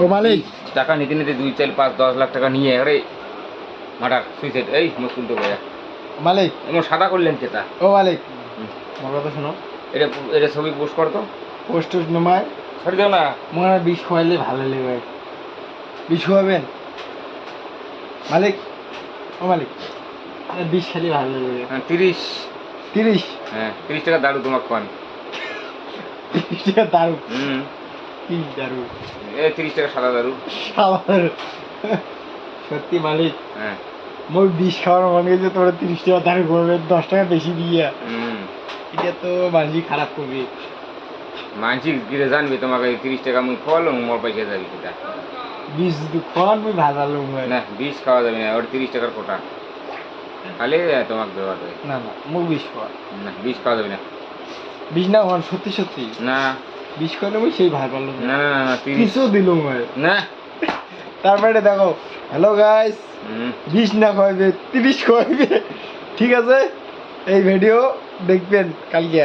ও মালিক। টাকা নিতে নিতে দুই চার পাঁচ দশ লাখ টাকা নিয়ে আরে মাটার সুইসাইড এই মুসকুল তো ভাইয়া। মালিক। এমন সাদা করলেন কেতা ও মালিক। আমার কথা শোনো। এটা এটা ছবি পোস্ট করতো পোস্ট নমায় ছাড়ি দাও না। মনে বিষ খাওয়াইলে ভালো লাগবে বিষ খাওয়াবেন মালিক। ও মালিক। বিষ খালি ভালো লাগবে হ্যাঁ, তিরিশ। তিরিশ? হ্যাঁ তিরিশ টাকা দাঁড়ু তোমাকে পান তিরিশ টাকা দারু। হুম। কি দারু এই তিরিশ টাকা সাদা দারু। আমার সত্যি মালিক। হ্যাঁ। মোর বিষ খাওয়ার মনে গেছে তোরা তিরিশ টাকা দারু করবে দশ টাকা বেশি দিয়ে। এটা তো মাঝি খারাপ করবি। মানসি গিরে জানবি তোমাকে তিরিশ টাকা মুই খোয়ালো মোর পয়সা যাবি সেটা বিষ যদি খাওয়ান মুই ভাজালো না বিষ খাওয়া যাবে না ওর তিরিশ টাকার কোটা। খালি তোমাকে দেওয়া যাবে না না মুখ বিষ খাওয়া না বিষ খাওয়া যাবে না। বিষ না সত্যি সত্যি? না। বিষ করে মুই সেই ভাই পারল না। তিরিশও দিল না তারপরে দেখো হ্যালো গাইস বিশ না কয়বে তিরিশ কয়বে ঠিক আছে? এই ভিডিও দেখবেন কালকে।